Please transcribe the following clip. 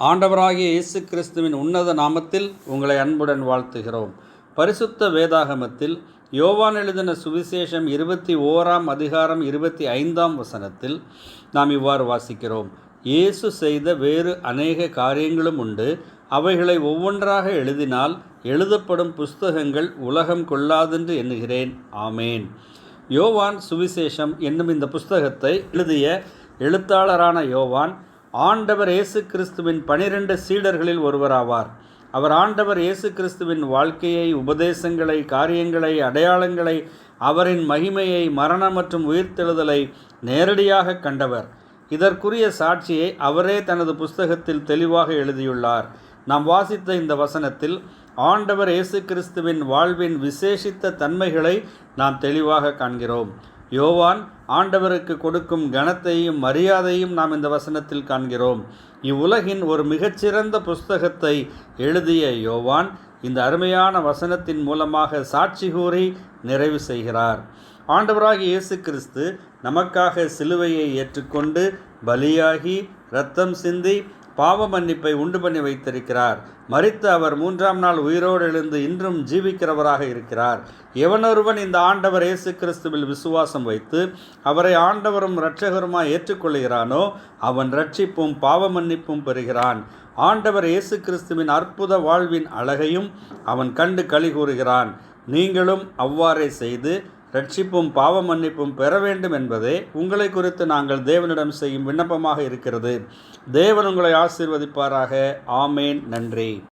ஆண்டவராகிய இயேசு கிறிஸ்துவின் உன்னத நாமத்தில் உங்களை அன்புடன் வாழ்த்துகிறோம். பரிசுத்த வேதாகமத்தில் யோவான் எழுதின சுவிசேஷம் இருபத்தி ஓராம் அதிகாரம் இருபத்தி ஐந்தாம் வசனத்தில் நாம் இவ்வாறு வாசிக்கிறோம். இயேசு செய்த வேறு அநேக காரியங்களும் உண்டு. அவைகளை ஒவ்வொன்றாக எழுதினால் எழுதப்படும் புஸ்தகங்கள் உலகம் கொள்ளாதென்று எண்ணுகிறேன். ஆமேன். யோவான் சுவிசேஷம் என்னும் இந்த புஸ்தகத்தை எழுதிய எழுத்தாளரான யோவான் ஆண்டவர் இயேசு கிறிஸ்துவின் பனிரெண்டு சீடர்களில் ஒருவராவார். அவர் ஆண்டவர் இயேசு கிறிஸ்துவின் வாழ்க்கையை உபதேசங்களை காரியங்களை அடையாளங்களை அவரின் மகிமையை மரணம் மற்றும் உயிர்த்தெழுதலை நேரடியாக கண்டவர். இதற்குரிய சாட்சியை அவரே தனது புஸ்தகத்தில் தெளிவாக எழுதியுள்ளார். நாம் வாசித்த இந்த வசனத்தில் ஆண்டவர் இயேசு கிறிஸ்துவின் வாழ்வின் விசேஷித்த தன்மைகளை நாம் தெளிவாக காண்கிறோம். யோவான் ஆண்டவருக்கு கொடுக்கும் கனத்தையும் மரியாதையும் நாம் இந்த வசனத்தில் காண்கிறோம். இவ்வுலகின் ஒரு மிகச்சிறந்த புஸ்தகத்தை எழுதிய யோவான் இந்த அருமையான வசனத்தின் மூலமாக சாட்சி கூறி நிறைவு செய்கிறார். ஆண்டவராகிய இயேசு கிறிஸ்து நமக்காக சிலுவையை ஏற்றுக்கொண்டு பலியாகி இரத்தம் சிந்தி பாவ மன்னிப்பை உண்டு பண்ணி வைத்திருக்கிறார். மறித்து அவர் மூன்றாம் நாள் உயிரோடு எழுந்து இன்றும் ஜீவிக்கிறவராக இருக்கிறார். எவனொருவன் இந்த ஆண்டவர் இயேசு கிறிஸ்துவில் விசுவாசம் வைத்து அவரை ஆண்டவரும் இரட்சகருமாய் ஏற்றுக்கொள்கிறானோ அவன் ரட்சிப்பும் பாவ மன்னிப்பும் பெறுகிறான். ஆண்டவர் இயேசு கிறிஸ்துவின் அற்புத வாழ்வின் அழகையும் அவன் கண்டு களி கூறுகிறான். நீங்களும் அவ்வாறே செய்து ரட்சிப்பும் பாவ மன்னிப்பும் பெற வேண்டும் என்பதே உங்களை குறித்து நாங்கள் தேவனிடம் செய்யும் விண்ணப்பமாக இருக்கிறது. தேவன் உங்களை ஆசீர்வதிப்பாராக. ஆமேன். நன்றி.